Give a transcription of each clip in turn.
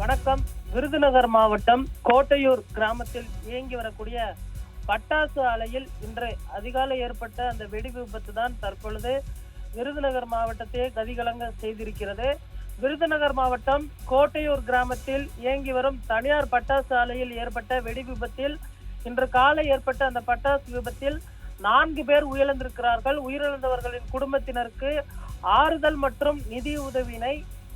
வணக்கம். விருதுநகர் மாவட்டம் கோட்டையூர் கிராமத்தில் இயங்கி வரக்கூடிய பட்டாசு ஆலையில் இன்று அதிகாலை ஏற்பட்ட அந்த வெடி விபத்து தான் தற்பொழுது விருதுநகர் மாவட்டத்தையே கதிகலங்க செய்திருக்கிறது. விருதுநகர் மாவட்டம் கோட்டையூர் கிராமத்தில் இயங்கி வரும் தனியார் பட்டாசு ஆலையில் ஏற்பட்ட வெடி விபத்தில் இன்று காலை ஏற்பட்ட அந்த பட்டாசு விபத்தில் நான்கு பேர் உயிரிழந்திருக்கிறார்கள். உயிரிழந்தவர்களின் குடும்பத்தினருக்கு ஆறுதல் மற்றும் நிதி உதவியினை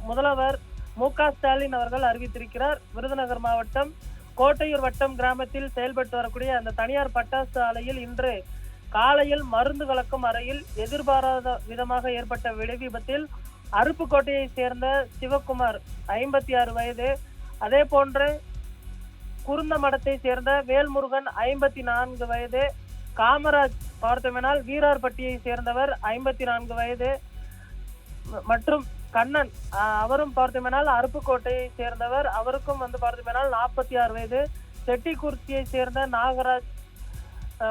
முதல்வர் மு க ஸ்டாலின் அவர்கள் அறிவித்திருக்கிறார் விருதுநகர் மாவட்டம் கோட்டையூர் வட்டம் கிராமத்தில் செயல்பட்டு வரக்கூடிய அந்த தனியார் பட்டாசு ஆலையில் இன்று காலையில் மருந்து கலக்கும் அறையில் எதிர்பாராத விதமாக ஏற்பட்ட வெடி விபத்தில் அருப்புக்கோட்டையை சேர்ந்த சிவகுமார் ஐம்பத்தி ஆறு வயது அதே போன்று குருந்தமடத்தை சேர்ந்த வேல்முருகன் ஐம்பத்தி நான்கு வயது காமராஜ் பார்த்தோமெனால் வீரார்பட்டியை சேர்ந்தவர் ஐம்பத்தி நான்கு வயது மற்றும் கண்ணன் அவரும் பார்த்தோமெனால் அருப்புக்கோட்டையை சேர்ந்தவர். அவருக்கும் வந்து பார்த்தோமெனால் நாற்பத்தி ஆறு வயது. செட்டிக்குறிச்சியை சேர்ந்த நாகராஜ்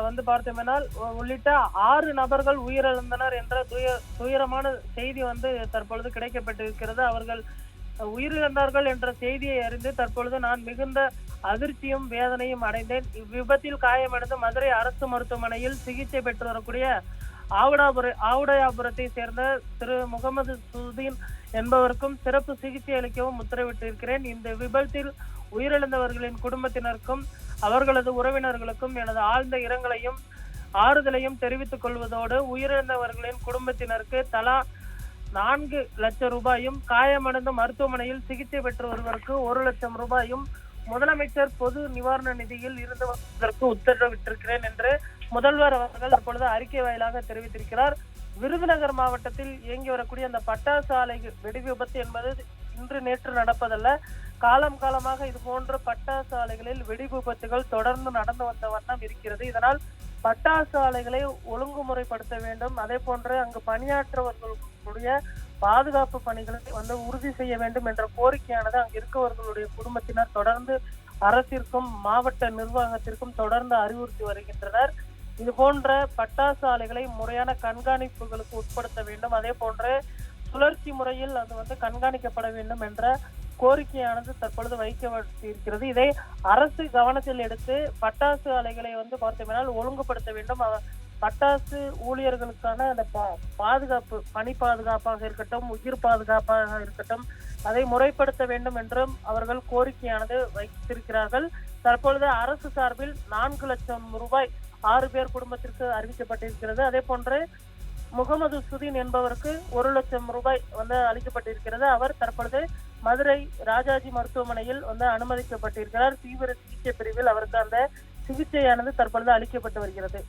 வந்து பார்த்தோமெனால் உள்ளிட்ட ஆறு நபர்கள் உயிரிழந்தனர் என்ற துய துயரமான செய்தி வந்து தற்பொழுது கிடைக்கப்பட்டிருக்கிறது. அவர்கள் உயிரிழந்தார்கள் என்ற செய்தியை அறிந்து தற்பொழுது நான் மிகுந்த அதிர்ச்சியும் வேதனையும் அடைந்தேன். இவ்விபத்தில் காயமடைந்து மதுரை அரசு மருத்துவமனையில் சிகிச்சை பெற்று வரக்கூடிய ஆவுடாபுர ஆவுடையாபுரத்தை சேர்ந்த திரு முகமது சுதீன் என்பவருக்கும் சிறப்பு சிகிச்சை அளிக்கவும் உத்தரவிட்டிருக்கிறேன். இந்த விபத்தில் உயிரிழந்தவர்களின் குடும்பத்தினருக்கும் அவர்களது உறவினர்களுக்கும் எனது ஆழ்ந்த இரங்கலையும் ஆறுதலையும் தெரிவித்துக் கொள்வதோடு உயிரிழந்தவர்களின் குடும்பத்தினருக்கு தலா நான்கு லட்சம் ரூபாயும் காயமடைந்த மருத்துவமனையில் சிகிச்சை பெற்று வருவதற்கு ஒரு லட்சம் ரூபாயும் முதலமைச்சர் பொது நிவாரண நிதியில் இருந்து வருவதற்கு உத்தரவிட்டிருக்கிறேன் என்று முதல்வர் அவர்கள் இப்பொழுது அறிக்கை வாயிலாக தெரிவித்திருக்கிறார். விருதுநகர் மாவட்டத்தில் இயங்கி வரக்கூடிய அந்த பட்டாசு ஆலை வெடி விபத்து என்பது இன்று நேற்று நடப்பதல்ல. காலம் காலமாக இது போன்ற பட்டாசு ஆலைகளில் வெடி விபத்துகள் தொடர்ந்து நடந்து வந்த வண்ணம் இருக்கிறது. இதனால் பட்டாசு ஆலைகளை ஒழுங்குமுறைப்படுத்த வேண்டும். அதே போன்று அங்கு பணியாற்றுவர்களுடைய பாதுகாப்பு பணிகளை வந்து உறுதி செய்ய வேண்டும் என்ற கோரிக்கையானது அங்கு இருக்கவர்களுடைய குடும்பத்தினர் தொடர்ந்து அரசிற்கும் மாவட்ட நிர்வாகத்திற்கும் தொடர்ந்து அறிவுறுத்தி வருகின்றனர். இது போன்ற பட்டாசு ஆலைகளை முறையான கண்காணிப்புகளுக்கு உட்படுத்த வேண்டும். அதே போன்று சுழற்சி முறையில் அது வந்து கண்காணிக்கப்பட வேண்டும் என்ற கோரிக்கையானது தற்பொழுது வைக்கப்பட்டிருக்கிறது. இதை அரசு கவனத்தில் எடுத்து பட்டாசு ஆலைகளை வந்து பார்த்தோம்னால் ஒழுங்குபடுத்த வேண்டும். அவ- பட்டாசு ஊழியர்களுக்கான அந்த பா- பாதுகாப்பு பணி பாதுகாப்பாக இருக்கட்டும் உயிர் பாதுகாப்பாக இருக்கட்டும் அதை முறைப்படுத்த வேண்டும் என்றும் அவர்கள் கோரிக்கையானது வைத்திருக்கிறார்கள். தற்பொழுது அரசு சார்பில் நான்கு லட்சம் ரூபாய் ஆறு பேர் குடும்பத்திற்கு அறிவிக்கப்பட்டிருக்கிறது. அதே போன்று முகமது சுதீன் என்பவருக்கு ஒரு லட்சம் ரூபாய் வந்து அளிக்கப்பட்டிருக்கிறது. அவர் தற்பொழுது மதுரை ராஜாஜி மருத்துவமனையில் வந்து அனுமதிக்கப்பட்டிருக்கிறார். தீவிர சிகிச்சை பிரிவில் அவருக்கு அந்த சிகிச்சையானது தற்பொழுது அளிக்கப்பட்டு வருகிறது.